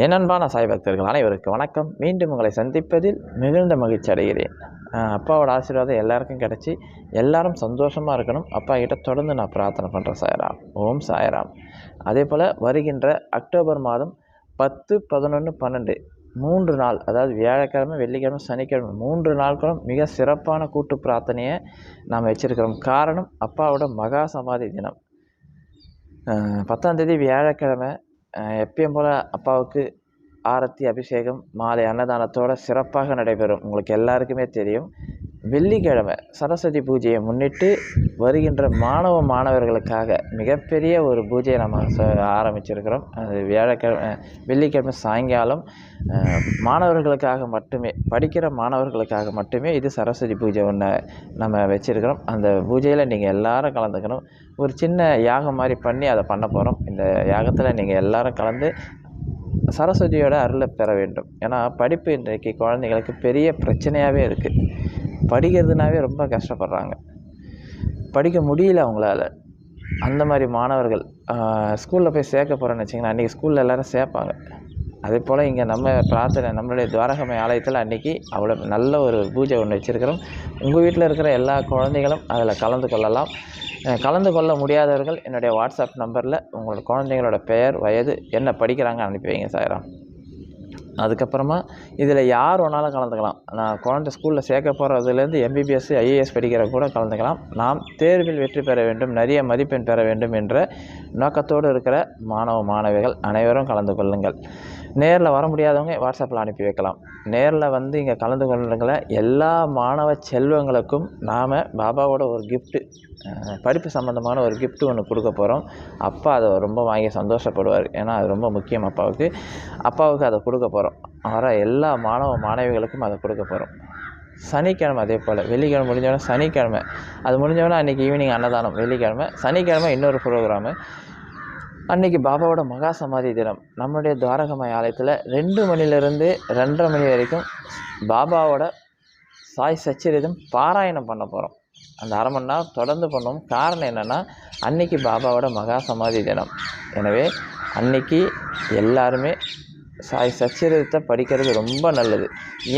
ஏனன்பான சாய் பக்தர்கள் அனைவருக்கு வணக்கம். மீண்டும் உங்களை சந்திப்பதில் மிகுந்த மகிழ்ச்சி அடைகிறேன். அப்பாவோட ஆசீர்வாதம் எல்லாருக்கும் கிடச்சி எல்லாரும் சந்தோஷமாக இருக்கணும். அப்பா கிட்ட தொடர்ந்து நான் பிரார்த்தனை பண்ணுறேன் சாயராம். ஓம் சாயராம். அதே போல் வருகின்ற அக்டோபர் மாதம் பத்து பதினொன்று பன்னெண்டு மூன்று நாள் அதாவது வியாழக்கிழமை வெள்ளிக்கிழமை சனிக்கிழமை மூன்று நாட்களும் மிக சிறப்பான கூட்டு பிரார்த்தனையை நாம் வச்சுருக்கிறோம். காரணம் அப்பாவோட மகா சமாதி தினம். பத்தாம் தேதி வியாழக்கிழமை எப்பயும் போல் அப்பாவுக்கு ஆரத்தி அபிஷேகம் மாலை அன்னதானத்தோட சிறப்பாக நடைபெறும் உங்களுக்கு எல்லாருக்குமே தெரியும் வெள்ளிக்கிழமை சரஸ்வதி பூஜையை முன்னிட்டு வருகின்ற மாணவ மாணவர்களுக்காக மிகப்பெரிய ஒரு பூஜையை நம்ம ச ஆரம்பிச்சிருக்கிறோம். அது வியாழக்கிழமை வெள்ளிக்கிழமை சாயங்காலம். மாணவர்களுக்காக மட்டுமே படிக்கிற மாணவர்களுக்காக மட்டுமே இது சரஸ்வதி பூஜை ஒன்று நம்ம வச்சுருக்கிறோம். அந்த பூஜையில் நீங்கள் எல்லோரும் கலந்துக்கணும். ஒரு சின்ன யாகம் மாதிரி பண்ணி அதை பண்ண போகிறோம் இந்த யாகத்தில் நீங்கள் எல்லோரும் கலந்து சரஸ்வதியோட அருளை பெற வேண்டும். ஏன்னா படிப்பு இன்றைக்கு குழந்தைங்களுக்கு பெரிய பிரச்சனையாகவே இருக்குது படிக்கிறதுனாவே ரொம்ப கஷ்டப்படுறாங்க. படிக்க முடியல அவங்களால. அந்த மாதிரி மாணவர்கள் ஸ்கூலில் போய் சேர்க்க போகிறேன்னு வச்சிங்கன்னா அன்றைக்கி ஸ்கூலில் எல்லோரும் சேர்ப்பாங்க. அதே போல் இங்கே நம்ம பிரார்த்தனை நம்மளுடைய துவாரகமை ஆலயத்தில் அன்றைக்கி அவ்வளோ நல்ல ஒரு பூஜை ஒன்று வச்சுருக்கிறோம். உங்கள் வீட்டில் இருக்கிற எல்லா குழந்தைகளும் அதில் கலந்து கொள்ளலாம். கலந்து கொள்ள முடியாதவர்கள் என்னுடைய வாட்ஸ்அப் நம்பரில் உங்களோட குழந்தைங்களோட பெயர் வயது என்ன படிக்கிறாங்க அனுப்பி வைங்க சாயிரம். அதுக்கப்புறமா இதில் யார் வேணாலும் கலந்துக்கலாம். நான் குழந்தை ஸ்கூலில் சேர்க்க போகிறதுலேருந்து எம்பிபிஎஸ் ஐஏஎஸ் படிக்கிற கூட கலந்துக்கலாம். நாம் தேர்வில் வெற்றி பெற வேண்டும் நிறைய மதிப்பெண் பெற வேண்டும் என்ற நோக்கத்தோடு இருக்கிற மாணவ மாணவிகள் அனைவரும் கலந்து கொள்ளுங்கள். நேரில் வர முடியாதவங்க வாட்ஸ்அப்பில் அனுப்பி வைக்கலாம். நேரில் வந்து இங்கே கலந்து கொள்ளுங்கள எல்லா மாணவ செல்வங்களுக்கும் நாம் பாபாவோட ஒரு கிஃப்ட்டு படிப்பு சம்மந்தமான ஒரு கிஃப்ட்டு ஒன்று கொடுக்க போகிறோம் அப்பா அதை ரொம்ப வாங்கி சந்தோஷப்படுவார். ஏன்னா அது ரொம்ப முக்கியம் அப்பாவுக்கு. அப்பாவுக்கு அதை கொடுக்க போகிறோம் வர எல்லா மாணவ மாணவிகளுக்கும் அதை கொடுக்க போகிறோம் சனிக்கிழமை அதே போல். வெள்ளிக்கிழமை முடிஞ்சவொடனே சனிக்கிழமை. அது முடிஞ்சவொடனே அன்றைக்கி ஈவினிங் அன்னதானம். வெள்ளிக்கிழமை. சனிக்கிழமை இன்னொரு ப்ரோக்ராமு அன்னைக்கு பாபாவோட மகா சமாதி தினம். நம்முடைய துவாரகமாய் ஆலயத்தில் ரெண்டு மணிலேருந்து ரெண்டரை மணி வரைக்கும் பாபாவோட சாய் சச்சரிதம் பாராயணம் பண்ண போகிறோம் அந்த அரை மணி நேரம் தொடர்ந்து பண்ணோம். காரணம் என்னென்னா அன்னைக்கு பாபாவோட மகா சமாதி தினம். எனவே அன்னைக்கு எல்லாருமே சாய் சச்சரிதத்தை படிக்கிறது ரொம்ப நல்லது.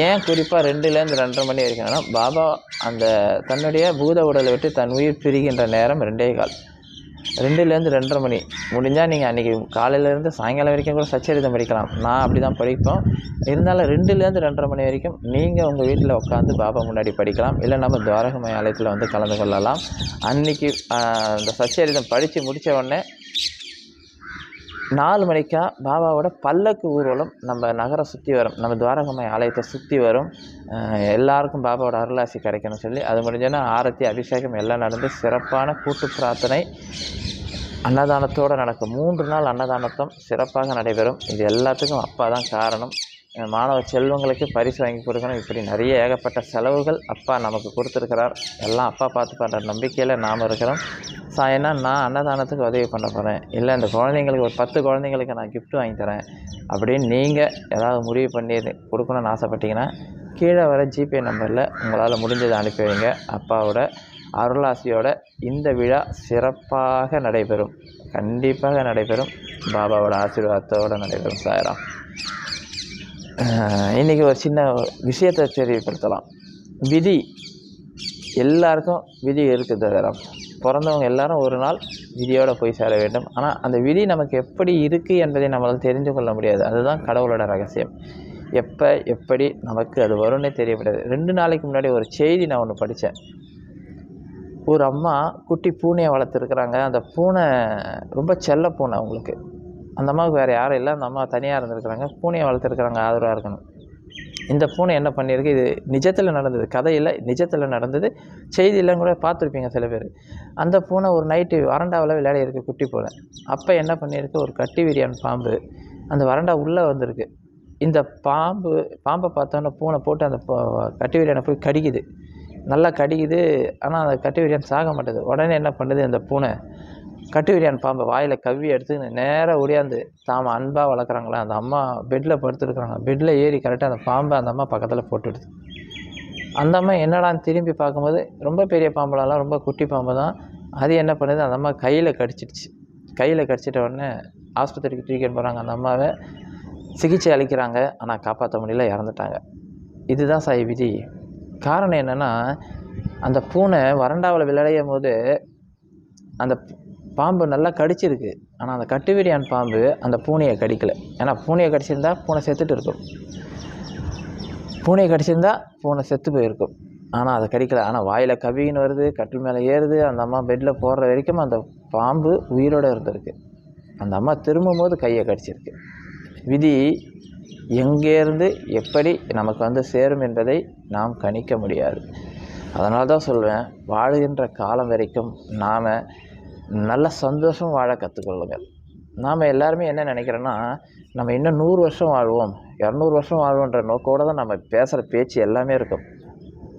ஏன் குறிப்பாக ரெண்டுலேருந்து ரெண்டரை மணி வரைக்கும்னா பாபா அந்த தன்னுடைய பூத உடலை விட்டு தன் உயிர் பிரிகின்ற நேரம் ரெண்டே கால். ரெண்டுலேருந்து ரெண்டரை மணி. முடிஞ்சால் நீங்கள் அன்றைக்கி காலையிலேருந்து சாயங்காலம் வரைக்கும் கூட சச்சரிதம் படிக்கலாம். நான் அப்படி தான் படிப்போம் இருந்தாலும் ரெண்டுலேருந்து ரெண்டரை மணி வரைக்கும் நீங்கள் உங்கள் வீட்டில் உட்காந்து பாபா முன்னாடி படிக்கலாம். இல்லை நம்ம துவாரகமய ஆலயத்தில் வந்து கலந்து கொள்ளலாம். அன்றைக்கி இந்த சச்சரிதம் படித்து முடித்த உடனே நாலு மணிக்கா பாபாவோட பல்லக்கு ஊர்வலம் நம்ம நகரை சுற்றி வரும். நம்ம துவாரகம்மை ஆலயத்தை சுற்றி வரும். எல்லாருக்கும் பாபாவோட அருளாசி கிடைக்கணும்னு சொல்லி அது முடிஞ்சோன்னா ஆரத்தி அபிஷேகம் எல்லாம் நடந்து சிறப்பான கூட்டு பிரார்த்தனை அன்னதானத்தோடு நடக்கும். மூன்று நாள் அன்னதானத்தம் சிறப்பாக நடைபெறும். இது எல்லாத்துக்கும் அப்பா தான் காரணம். மாணவ செல்வங்களுக்கு பரிசு வாங்கி கொடுக்கணும். இப்படி நிறைய ஏகப்பட்ட செலவுகள் அப்பா நமக்கு கொடுத்துருக்கிறார். எல்லாம் அப்பா பார்த்து பண்ணுற நம்பிக்கையில் நாம் இருக்கிறோம். சாயனா நான் அன்னதானத்துக்கு உதவி பண்ண போகிறேன் இல்லை இந்த குழந்தைங்களுக்கு ஒரு பத்து குழந்தைங்களுக்கு நான் கிஃப்ட் வாங்கி தரேன். அப்படின்னு நீங்கள் ஏதாவது முடிவு பண்ணி கொடுக்கணும்னு ஆசைப்பட்டீங்கன்னா கீழே வர ஜிபே நம்பரில் உங்களால் முடிஞ்சதை அனுப்பி வைங்க. அப்பாவோட அருளாசியோட இந்த விழா சிறப்பாக நடைபெறும். கண்டிப்பாக நடைபெறும். பாபாவோட ஆசீர்வாதத்தோடு நடைபெறும். சாயராம். இன்றைக்கி ஒரு சின்ன விஷயத்தை தெரியப்படுத்தலாம். விதி. எல்லாருக்கும் விதி இருக்குது தரம் பிறந்தவங்க எல்லாரும் ஒரு நாள் விதியோடு போய் சேர வேண்டும். ஆனால் அந்த விதி நமக்கு எப்படி இருக்குது என்பதை நம்மளால் தெரிந்து கொள்ள முடியாது. அதுதான் கடவுளோட ரகசியம். எப்போ எப்படி நமக்கு அது வரும்னே தெரியப்படாது. ரெண்டு நாளைக்கு முன்னாடி ஒரு செய்தி நான் ஒன்று படித்தேன் ஒரு அம்மா குட்டி பூனையை வளர்த்துருக்குறாங்க. அந்த பூனை ரொம்ப செல்ல பூனை அவங்களுக்கு. அந்த அம்மாவுக்கு வேறு யாரும் இல்லை. அந்த அம்மா தனியாக இருந்திருக்கிறாங்க. பூனையை வளர்த்துருக்குறாங்க. ஆதரவாக இருக்கணும். இந்த பூனை என்ன பண்ணியிருக்கு? இது நிஜத்தில் நடந்தது. கதையில் நிஜத்தில் நடந்தது. செய்தியெல்லாம் கூட பார்த்துருப்பீங்க சில பேர். அந்த பூனை ஒரு நைட்டு வறண்டாவில் விளையாடிருக்கு குட்டி பூனை. அப்போ என்ன பண்ணியிருக்கு? ஒரு கட்டி விரியான் பாம்பு. அந்த வறண்டா உள்ளே வந்திருக்கு. இந்த பாம்பு பாம்பை பார்த்தோன்னே பூனை போட்டு அந்த கட்டி விரியானை போய் கடிக்குது. நல்லா கடிக்குது. ஆனால் அந்த கட்டி விரியான் சாக மாட்டேது. உடனே என்ன பண்ணுது? அந்த பூனை கட்டு விரியான் பாம்பை வாயில் கவ்வி எடுத்து நேராக ஓடியாந்து தாம அன்பாக வளர்க்குறாங்களே அந்த அம்மா பெட்டில் படுத்துருக்குறாங்க. பெட்டில் ஏறி கரெக்டாக அந்த பாம்பை அந்த அம்மா பக்கத்தில் போட்டுடுது அந்த அம்மா என்னடான்னு திரும்பி பார்க்கும்போது ரொம்ப பெரிய பாம்புலலாம் ரொம்ப குட்டி பாம்பு தான். அது என்ன பண்ணுது? அந்த அம்மா கையில் கடிச்சிடுச்சு. கையில் கடிச்சிட்ட உடனே ஆஸ்பத்திரிக்கு ட்ரீட்மெண்ட் போகிறாங்க அந்த அம்மாவை சிகிச்சை அளிக்கிறாங்க. ஆனால் காப்பாற்ற முடியல இறந்துட்டாங்க. இதுதான் சாய் விதி. காரணம் என்னென்னா அந்த பூனை வறண்டாவில் விளையும் போது அந்த பாம்பு நல்லா கடிச்சிருக்கு. ஆனால் அந்த கட்டுவிரியான் பாம்பு அந்த பூனையை கடிக்கலை. ஏன்னா பூனையை கடிச்சிருந்தா பூனை செத்துட்டு இருக்கும். பூனையை கடிச்சிருந்தா பூனை செத்து போயிருக்கும். ஆனால் அதை கடிக்கல. ஆனால் வாயில் கவின்னு வருது கட்டில் மேலே ஏறுது. அந்த அம்மா பெட்டில் போடுற வரைக்கும் அந்த பாம்பு உயிரோடு இருந்திருக்கு. அந்த அம்மா திரும்பும் போது கையை கடிச்சிருக்கு. விதி எங்கேருந்து எப்படி நமக்கு வந்து சேரும் என்பதை நாம் கணிக்க முடியாது. அதனால தான் சொல்வேன் வாழுகின்ற காலம் வரைக்கும் நாம் நல்ல சந்தோஷம் வாழ கற்றுக்கொள்ளுங்கள் நாம் எல்லாருமே என்ன நினைக்கிறோன்னா நம்ம இன்னும் நூறு வருஷம் வாழ்வோம். இரநூறு வருஷம் வாழ்வோன்ற நோக்கோடு தான் நம்ம பேசுகிற பேச்சு எல்லாமே இருக்கும்.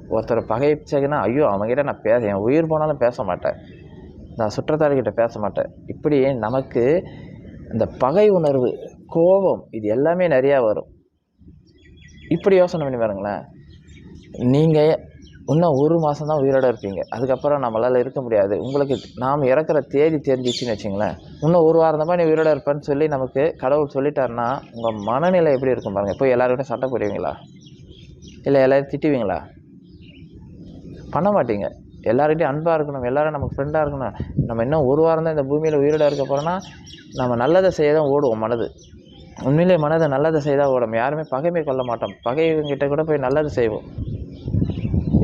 ஒருத்தர் பகைச்சைன்னா ஐயோ அவங்ககிட்ட நான் பேச என் உயிர் போனாலும் பேச மாட்டேன். நான் சுற்றத்தார்கிட்ட பேச மாட்டேன். இப்படி நமக்கு இந்த பகை உணர்வு கோபம் இது எல்லாமே நிறையா வரும். இப்படி யோசனை பண்ணி பாருங்களேன். நீங்கள் இன்னும் ஒரு மாதம் தான் உயிரோடு இருப்பீங்க. அதுக்கப்புறம் நம்மளால் இருக்க முடியாது. உங்களுக்கு நாம் இறக்குற தேதி தெரிஞ்சிச்சுன்னு வச்சுங்களேன். இன்னும் ஒரு வாரம் தான் நீ உயிரோடு இருப்பேன்னு சொல்லி நமக்கு கடவுள் சொல்லிட்டாருன்னா உங்கள் மனநிலை எப்படி இருக்கும் பாருங்கள் போய் எல்லாருக்கிட்டும் சண்டை போடுவீங்களா? இல்லை எல்லாரையும் திட்டுவீங்களா? பண்ண மாட்டீங்க. எல்லாருக்கிட்டையும் அன்பாக இருக்கணும். எல்லோரும் நமக்கு ஃப்ரெண்டாக இருக்கணும். நம்ம இன்னும் ஒரு வாரம் தான் இந்த பூமியில் உயிரோட இருக்க போகிறோன்னா நம்ம நல்லதை செய்ய தான் ஓடுவோம் மனது. உண்மையிலே மனதை நல்லதை செய்தால் ஓடும். யாருமே பகைமை கொள்ள மாட்டோம். பகைவங்கிட்ட கூட போய் நல்லது செய்வோம்.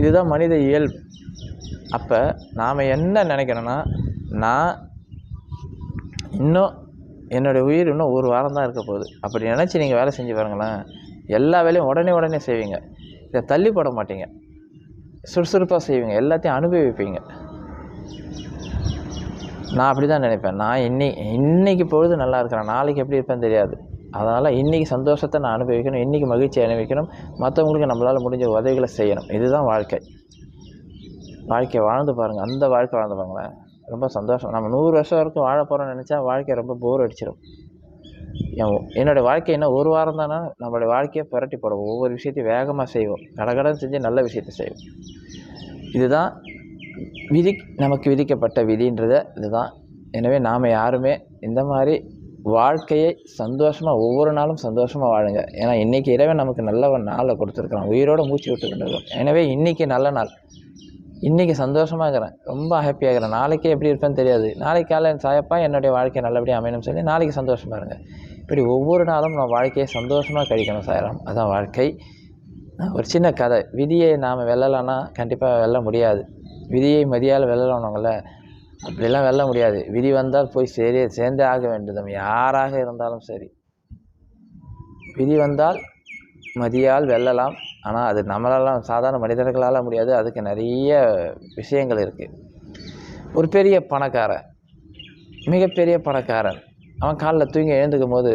இதுதான் மனித இயல்பு. அப்போ நாம் என்ன நினைக்கிறோன்னா நான் இன்னும் என்னுடைய உயிர் இன்னும் ஒரு வாரம் தான் இருக்க போகுது. அப்படி நினச்சி நீங்கள் வேலை செஞ்சு பாருங்களேன். எல்லா வேலையும் உடனே உடனே செய்வீங்க. இதை தள்ளி போட மாட்டீங்க. சுறுசுறுப்பாக செய்வீங்க. எல்லாத்தையும் அனுபவிப்பீங்க. நான் அப்படி தான் நினைப்பேன். நான் இன்னி இன்றைக்கி பொழுது நல்லா இருக்கிறேன். நாளைக்கு எப்படி இருப்பேன்னு தெரியாது. அதனால் இன்றைக்கி சந்தோஷத்தை நான் அனுபவிக்கணும் இன்றைக்கி மகிழ்ச்சியை அனுபவிக்கணும். மற்றவங்களுக்கு நம்மளால் முடிஞ்ச உதவிகளை செய்யணும். இதுதான் வாழ்க்கை. வாழ்க்கையை வாழ்ந்து பாருங்கள் அந்த வாழ்க்கை வாழ்ந்து பாருங்களேன். ரொம்ப சந்தோஷம். நம்ம நூறு வருஷம் வரைக்கும் வாழ போகிறோம்னு நினச்சா வாழ்க்கை ரொம்ப போர் அடிச்சிடும் என்னுடைய என்னோடய வாழ்க்கை என்ன ஒரு வாரம் தானே? நம்மளுடைய வாழ்க்கையை புரட்டி போடுவோம் ஒவ்வொரு விஷயத்தையும் வேகமாக செய்வோம். கடகடன் செஞ்சு நல்ல விஷயத்தை செய்வோம். இதுதான் விதி நமக்கு விதிக்கப்பட்ட விதின்றத இதுதான். எனவே நாம் யாருமே இந்த மாதிரி வாழ்க்கையை சந்தோஷமாக ஒவ்வொரு நாளும் சந்தோஷமாக வாழுங்க. ஏன்னா இன்றைக்கி இரவே நமக்கு நல்ல ஒரு நாளை கொடுத்துருக்குறான். உயிரோடு மூச்சு விட்டுக்கிட்டு எனவே இன்றைக்கி நல்ல நாள். இன்றைக்கி சந்தோஷமாக இருக்கிறேன். ரொம்ப ஹாப்பியாக இருக்கிறேன். நாளைக்கே எப்படி இருப்பேன்னு தெரியாது. நாளைக்கு காலை சாயப்பா என்னுடைய வாழ்க்கை நல்லபடியாக அமையணும்னு சொல்லி நாளைக்கு சந்தோஷமாக இருங்க. இப்படி ஒவ்வொரு நாளும் நான் வாழ்க்கையை சந்தோஷமாக கழிக்கணும் சாயலாம் அதுதான் வாழ்க்கை. ஒரு சின்ன கதை. விதியை நாம் வெல்லலான்னா கண்டிப்பாக வெல்ல முடியாது. விதியை மதியால் வெல்லலாம்னாங்கள அப்படிலாம் வெல்ல முடியாது. விதி வந்தால் போய் சரி சேர்ந்தே ஆக வேண்டும் யாராக இருந்தாலும் சரி. விதி வந்தால் மதியால் வெல்லலாம். ஆனால் அது நம்மளாலாம் சாதாரண மனிதர்களால் முடியாது. அதுக்கு நிறைய விஷயங்கள் இருக்குது ஒரு பெரிய பணக்காரன் மிகப்பெரிய பணக்காரன். அவன் காலில் தூங்கி எழுந்துக்கும் போது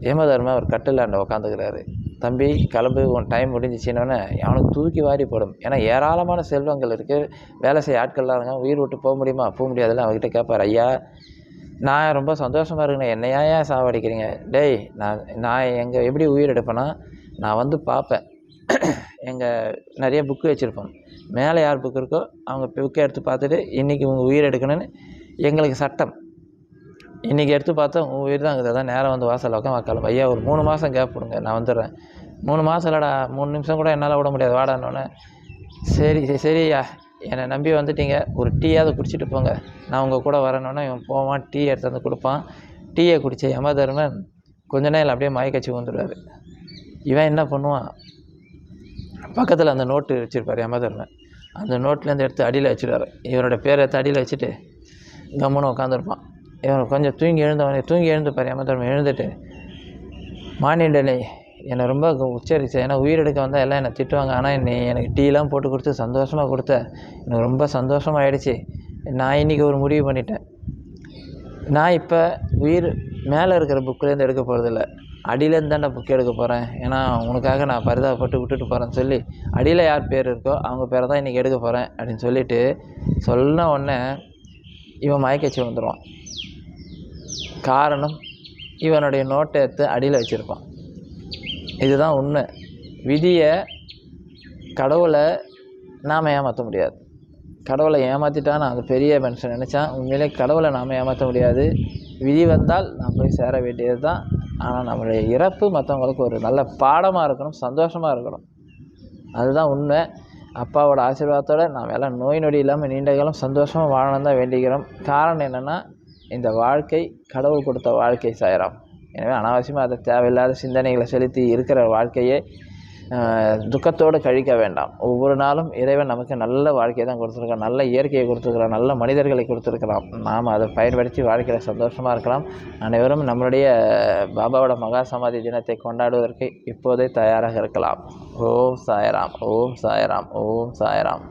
யமதர்மன் ஒரு கட்டிலாண்ட உட்காந்துக்கிறாரு தம்பி கிளம்பு உன் டைம் முடிஞ்சிச்சின்னொன்னே அவனுக்கு தூக்கி வாரி போடும். ஏன்னா ஏராளமான செல்வங்கள் இருக்குது வேலை செய்ய ஆட்கள்லாம் இருக்காங்க. உயிர் விட்டு போக முடியுமா? போக முடியாதுல்ல அவங்ககிட்ட கேட்பார். ஐயா நான் ரொம்ப சந்தோஷமாக இருக்கேன் என்னையா ஏன் சாவடிக்கிறீங்க? டேய் நான் நான் எங்கள் எப்படி உயிர் எடுப்பேன்னா நான் வந்து பார்ப்பேன். எங்கள் நிறைய புக்கு வச்சுருப்போம். மேலே யார் புக்கு இருக்கோ அவங்க புக்கை எடுத்து பார்த்துட்டு இன்றைக்கி உங்கள் உயிர் எடுக்கணும்னு எங்களுக்கு சட்டம். இன்றைக்கி எடுத்து பார்த்தா உங்கள் உயிர் தான் இருக்குது. அதான் நேரம் வந்து வாசல் உட்காந்து வாக்கலாம் ஐயா ஒரு மூணு மாதம் கேப் கொடுங்க. நான் வந்துடுறேன். மூணு மாதம் இல்லைடா. மூணு நிமிஷம் கூட என்னால் விட முடியாது. வாடானோன்னே. சரி சரி சரியா என்னை நம்பி வந்துட்டீங்க. ஒரு டீயாவது குடிச்சிட்டு போங்க. நான் உங்கள் கூட வரணுன்னா இவன் போவான் டீ எடுத்து வந்து கொடுப்பான். டீயை குடித்த யமதர்மன் கொஞ்ச நேரம் அப்படியே மயக்கச்சி வந்துடுவார் இவன் என்ன பண்ணுவான்? பக்கத்தில் அந்த நோட்டு வச்சுருப்பார் யமதர்மன் அந்த நோட்லேருந்து எடுத்து அடியில் வச்சுடுவார். இவரோட பேரை எடுத்து அடியில் வச்சுட்டு கம்முன்னு உட்காந்துருப்பான் இவன் கொஞ்சம் தூங்கி எழுந்தவனே தூங்கி எழுந்து எழுந்துப்பார் யமதர்மன் எழுந்துட்டு. மானிடலே என்னை ரொம்ப உச்சரிச்சு ஏன்னா உயிரெடுக்க வந்தால் எல்லாம் என்னை திட்டுவாங்க. ஆனால் நீ எனக்கு டீலாம் போட்டு கொடுத்து சந்தோஷமாக கொடுத்த. எனக்கு ரொம்ப சந்தோஷமாயிடுச்சு. நான் இன்றைக்கி ஒரு முடிவு பண்ணிட்டேன். நான் இப்போ உயிர் மேலே இருக்கிற புக்கிலேருந்து எடுக்க போகிறதில்ல அடியிலேருந்து தாண்டா புக் எடுக்க போகிறேன் ஏன்னா உனக்காக நான் பரிதாபப்பட்டு விட்டுட்டு போகிறேன்னு சொல்லி அடியில் யார் பேர் இருக்கோ அவங்க பேரை தான் இன்றைக்கி எடுக்க போகிறேன் அப்படின்னு சொல்லிவிட்டு சொன்ன உடனே இவன் மயக்கச்சி வந்துடுவான் காரணம் இவனுடைய நோட்டை எடுத்து அடியில் வச்சுருப்பான். இதுதான் உண்மை. விதியை கடவுளை நாம் ஏமாற்ற முடியாது. கடவுளை ஏமாற்றிட்டா நான் அது பெரிய மனுஷன் நினச்சேன். உண்மையிலே கடவுளை நாம் ஏமாற்ற முடியாது. விதி வந்தால் நாம் போய் சேர வேண்டியது தான் ஆனால் நம்மளுடைய இறப்பு மற்றவங்களுக்கு ஒரு நல்ல பாடமாக இருக்கணும் சந்தோஷமாக இருக்கணும். அதுதான் உண்மை. அப்பாவோட ஆசீர்வாதத்தோடு நாம் எல்லாம் நோய் நொடி இல்லாமல் நீண்ட காலம் சந்தோஷமாக வாழணும் தான் வேண்டிக்கிறோம். காரணம் என்னென்னா இந்த வாழ்க்கை கடவுள் கொடுத்த வாழ்க்கை சாயிரம். எனவே அனாவசியமாக அதை தேவையில்லாத சிந்தனைகளை செலுத்தி இருக்கிற வாழ்க்கையை துக்கத்தோடு கழிக்க வேண்டாம். ஒவ்வொரு நாளும் இறைவன் நமக்கு நல்ல வாழ்க்கையை தான் கொடுத்துருக்கான் நல்ல இயற்கையை கொடுத்துருக்கிறான். நல்ல மனிதர்களை கொடுத்துருக்கலாம் நாம் அதை பயன்படுத்தி வாழ்க்கையில் சந்தோஷமாக இருக்கலாம். அனைவரும் நம்மளுடைய பாபாவோட மகா சமாதி தினத்தை கொண்டாடுவதற்கு இப்போதே தயாராக இருக்கலாம். ஓம் சாயராம். ஓம் சாயராம். ஓம் சாயராம்.